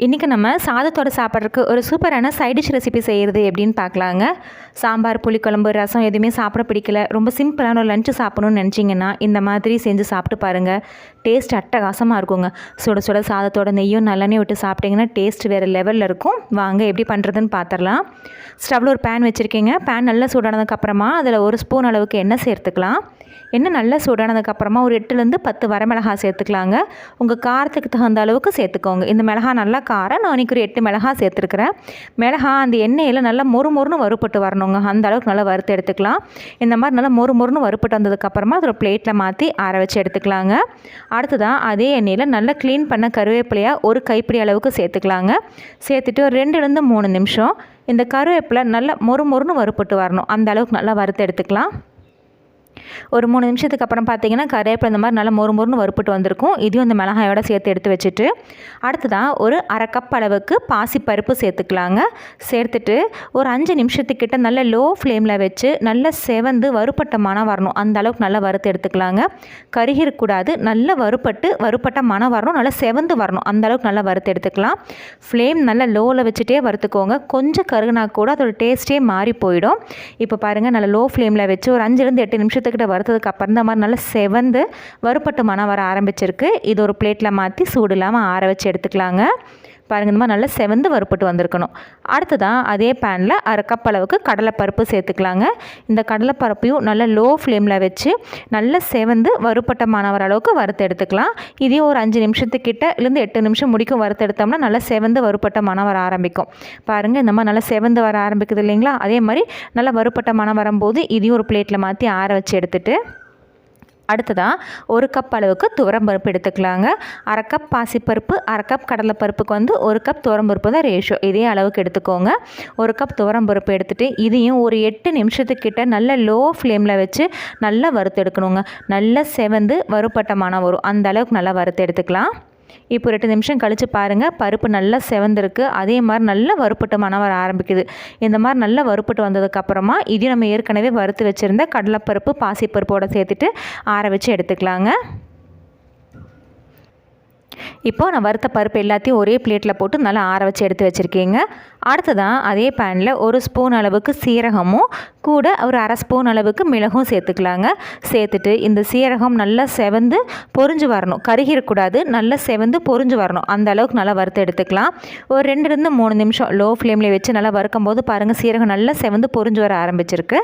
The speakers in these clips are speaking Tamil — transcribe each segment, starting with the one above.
இன்றைக்கி நம்ம சாதத்தோடு சாப்பிட்றதுக்கு ஒரு சூப்பரான சைடிஷ் ரெசிபி செய்கிறது எப்படின்னு பார்க்கலாங்க. சாம்பார் புளிக்குழம்பு ரசம் எதுவுமே சாப்பிட பிடிக்கல. ரொம்ப சிம்பிளான ஒரு லஞ்சு சாப்பிடணும்னு நினச்சிங்கன்னா இந்த மாதிரி செஞ்சு சாப்பிட்டு பாருங்கள் டேஸ்ட் அட்டகாசமாக இருக்குங்க. சுட சுட சாதத்தோட நெய்யும் நல்லெண்ணெய் விட்டு சாப்பிட்டிங்கன்னா டேஸ்ட் வேறு லெவலில் இருக்கும். வாங்க எப்படி பண்ணுறதுன்னு பார்த்துடலாம் ஸ்டவ்வில் ஒரு பேன் வச்சுருக்கீங்க. பேன் நல்லா சூடானதுக்கப்புறமா அதில் ஒரு ஸ்பூன் அளவுக்கு எண்ணெய் சேர்த்துக்கலாம். எண்ணெய் நல்லா சூடானதுக்கப்புறமா ஒரு எட்டுலேருந்து பத்து வரமிளகா சேர்த்துக்கலாங்க. உங்கள் காரத்துக்கு தகுந்த அளவுக்கு சேர்த்துக்கோங்க. இந்த மிளகா நல்லா காரம் நான் இன்றைக்கி ஒரு எட்டு மிளகா சேர்த்துருக்குறேன். மிளகா அந்த எண்ணெயில் நல்லா மொறு மொறுன்னு வறுப்பட்டு வரணுங்க. அந்த அளவுக்கு நல்லா வறுத்து எடுத்துக்கலாம். இந்த மாதிரி நல்லா மொறு மொறுன்னு வறுப்பட்டு வந்ததுக்கப்புறமா அதை ஒரு பிளேட்டில் மாற்றி ஆற வச்சு எடுத்துக்கலாங்க. அடுத்ததான் அதே எண்ணெயில் நல்லா க்ளீன் பண்ண கருவேப்பிலையாக ஒரு கைப்பிடி அளவுக்கு சேர்த்துக்கலாங்க. சேர்த்துட்டு ஒரு ரெண்டுலேருந்து மூணு நிமிஷம். இந்த கருவேப்பிலை நல்லா மொறு மொறுன்னு வறுப்பட்டு வரணும். அந்த அளவுக்கு நல்லா வறுத்து எடுத்துக்கலாம். ஒரு மூணு நிமிஷத்துக்கு அப்புறம் பார்த்தீங்கன்னா கருவேப்பிலை இந்த மாதிரி நல்லா மொறு மொறுன்னு வறுப்பட்டு வந்திருக்கும். இதையும் இந்த மிளகாயோட சேர்த்து எடுத்து வச்சுட்டு அடுத்ததாக ஒரு அரை கப் அளவுக்கு பாசிப்பருப்பு சேர்த்துக்கலாங்க. சேர்த்துட்டு ஒரு அஞ்சு நிமிஷத்துக்கிட்ட நல்ல லோ ஃப்ளேமில் வச்சு நல்லா செவந்து வறுப்பட்ட மனம் வரணும். அந்த அளவுக்கு நல்லா வறுத்து எடுத்துக்கலாங்க. கருகிருக்கூடாது நல்லா வறுப்பட்டு வறுப்பட்ட மனம் வரணும் நல்லா செவந்து வரணும். அந்த அளவுக்கு நல்லா வறுத்து எடுத்துக்கலாம். ஃப்ளேம் நல்லா லோவில் வச்சுட்டே வறுத்துக்கோங்க. கொஞ்சம் கருகுனா கூட அதோட டேஸ்ட்டே மாறி போயிடும். இப்போ பாருங்கள் நல்லா லோ ஃப்ளேமில் வச்சு ஒரு அஞ்சுலேருந்து எட்டு நிமிஷம் நிமிஷத்துக்கிட்ட கிட்ட வறுத்ததுக்கு அப்புறம் இந்த மாதிரி நல்லா செவந்து வறுப்பட்டு மனம் வர ஆரம்பிச்சிருக்கு. இது ஒரு பிளேட்டில் மாற்றி சூடு இல்லாமல் ஆற வச்சு எடுத்துக்கலாங்க. பாருங்கள் இந்த மாதிரி நல்லா செவந்து வறுப்பட்டு வந்திருக்கணும். அடுத்ததான் அதே பேனில் அரை கப் அளவுக்கு கடலைப்பருப்பு சேர்த்துக்கலாங்க. இந்த கடலைப்பருப்பையும் நல்லா லோ ஃப்ளேமில் வச்சு நல்லா செவந்து வறுப்பட்ட மாணவர் அளவுக்கு வறுத்து எடுத்துக்கலாம். இதையும் ஒரு அஞ்சு நிமிஷத்துக்கிட்ட இருந்து எட்டு நிமிஷம் முடிக்கும் வறுத்து எடுத்தோம்னா நல்லா செவந்து வறுப்பட்ட மனம் வர ஆரம்பிக்கும். பாருங்கள் இந்த மாதிரி நல்லா செவந்து வர ஆரம்பிக்குது இல்லைங்களா? அதே மாதிரி நல்லா வறுப்பட்ட மனம் வரும்போது இதையும் ஒரு பிளேட்டில் மாற்றி ஆற வச்சு எடுத்துகிட்டு அடுத்ததாக ஒரு கப் அளவுக்கு துவரம்பருப்பு எடுத்துக்கலாங்க. அரை கப் பாசிப்பருப்பு அரை கப் கடலைப்பருப்புக்கு வந்து ஒரு கப் துவரம்பருப்பு தான் ரேஷியோ இதே அளவுக்கு எடுத்துக்கோங்க. ஒரு கப் துவரம்பருப்பு எடுத்துகிட்டு இதையும் ஒரு எட்டு நிமிஷத்துக்கிட்ட நல்ல லோ ஃப்ளேமில் வச்சு நல்லா வறுத்து எடுக்கணுங்க. நல்லா செவந்து வறுப்பட்டமான வரும். அந்த அளவுக்கு நல்லா வறுத்து எடுத்துக்கலாம். இப்போ ரெண்டு நிமிஷம் கழித்து பாருங்கள் பருப்பு நல்லா செவந்திருக்கு. அதே மாதிரி நல்லா வறுப்பட்டு மனம் வர ஆரம்பிக்குது. இந்த மாதிரி நல்லா வறுப்பட்டு வந்ததுக்கப்புறமா இதையும் நம்ம ஏற்கனவே வறுத்து வச்சுருந்த கடலைப்பருப்பு பாசிப்பருப்போடு சேர்த்துட்டு ஆற வச்சு எடுத்துக்கலாங்க. இப்போது நான் வறுத்த பருப்பு எல்லாத்தையும் ஒரே பிளேட்டில் போட்டு நல்லா ஆற வச்சு எடுத்து வச்சுருக்கீங்க. அடுத்ததான் அதே பேனில் ஒரு ஸ்பூன் அளவுக்கு சீரகமும் கூட ஒரு அரை ஸ்பூன் அளவுக்கு மிளகும் சேர்த்துக்கலாங்க. சேர்த்துட்டு இந்த சீரகம் நல்லா செவந்து பொறிஞ்சு வரணும். கருகிடக்கூடாது நல்லா செவந்து பொறிஞ்சு வரணும். அந்த அளவுக்கு நல்லா வறுத்து எடுத்துக்கலாம். ஒரு ரெண்டுலேருந்து மூணு நிமிஷம் லோ ஃப்ளேமில் வச்சு நல்லா வறுக்கும் போது பாருங்கள் சீரகம் நல்லா செவந்து பொறிஞ்சு வர ஆரம்பிச்சிருக்கு.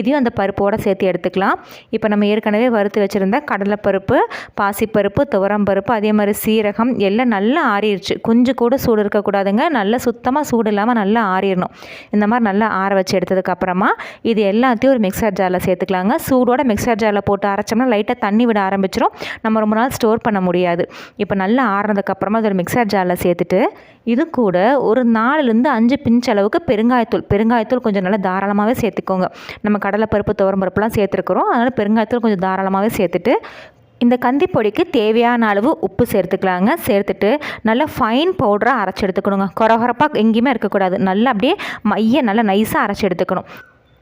இதையும் அந்த பருப்போடு சேர்த்து எடுத்துக்கலாம். இப்போ நம்ம ஏற்கனவே வறுத்து வச்சுருந்த கடலைப்பருப்பு பாசிப்பருப்பு துவரம்பருப்பு அதே மாதிரி சீரகம் எல்லாம் நல்லா ஆறிடுச்சு கொஞ்சம் கூட சூடு இருக்கக்கூடாதுங்க. நல்லா சுத்தமாக சூடு இல்லாமல் நல்லா ஆறிடணும் இந்த மாதிரி நல்லா ஆற வச்சு எடுத்ததுக்கப்புறமா இது எல்லாத்தையும் ஒரு மிக்சர் ஜாரில் சேர்த்துக்கலாங்க. சூடோட மிக்சர் ஜாரில் போட்டு அரைச்சோம்னா லைட்டாக தண்ணி விட ஆரம்பிச்சிடும் நம்ம ரொம்ப நாள் ஸ்டோர் பண்ண முடியாது. இப்போ நல்லா ஆறினதுக்கப்புறமா அது ஒரு மிக்சர் ஜாரில் சேர்த்துட்டு இது கூட ஒரு நாலுலேருந்து அஞ்சு பிஞ்ச் அளவுக்கு பெருங்காயத்தூள் பெருங்காயத்தூள் கொஞ்சம் நல்லா தாராளமாகவே சேர்த்துக்கோங்க. நம்ம கடலைப்பருப்பு துவரம்பருப்புலாம் சேர்த்துருக்குறோம். அதனால் பெருங்காயத்தூள் கொஞ்சம் தாராளமாகவே சேர்த்துட்டு இந்த கந்தி பொடிக்கு தேவையான அளவு உப்பு சேர்த்துக்கலாங்க. சேர்த்துட்டு நல்லா ஃபைன் பவுடராக அரைச்சி எடுத்துக்கணுங்க. குறகுறப்பாக எங்கேயுமே இருக்கக்கூடாது. நல்லா அப்படியே மைய நல்லா நைஸாக அரைச்சி எடுத்துக்கணும்.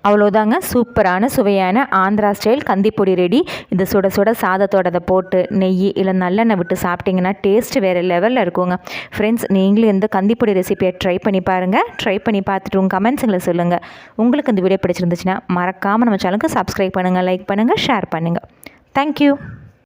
அவ்வளோதாங்க சூப்பரான சுவையான ஆந்திரா ஸ்டைல் கந்திப்பொடி ரெடி இந்த சுட சுட சாதத்தோடதை போட்டு நெய் இல்லை நல்லெண்ணெய் விட்டு சாப்பிட்டிங்கன்னா டேஸ்ட் வேறு லெவலில் இருக்குங்க. ஃப்ரெண்ட்ஸ் நீங்களும் இந்த கந்திப்பொடி ரெசிபியை ட்ரை பண்ணி பாருங்கள் ட்ரை பண்ணி பார்த்துட்டு உங்கள் கமெண்ட்ஸுங்களை சொல்லுங்கள் உங்களுக்கு இந்த வீடியோ பிடிச்சிருந்துச்சுன்னா மறக்காமல் நம்ம சேனலுக்கு சப்ஸ்கிரைப் பண்ணுங்கள் லைக் பண்ணுங்கள் ஷேர் பண்ணுங்கள் தேங்க்யூ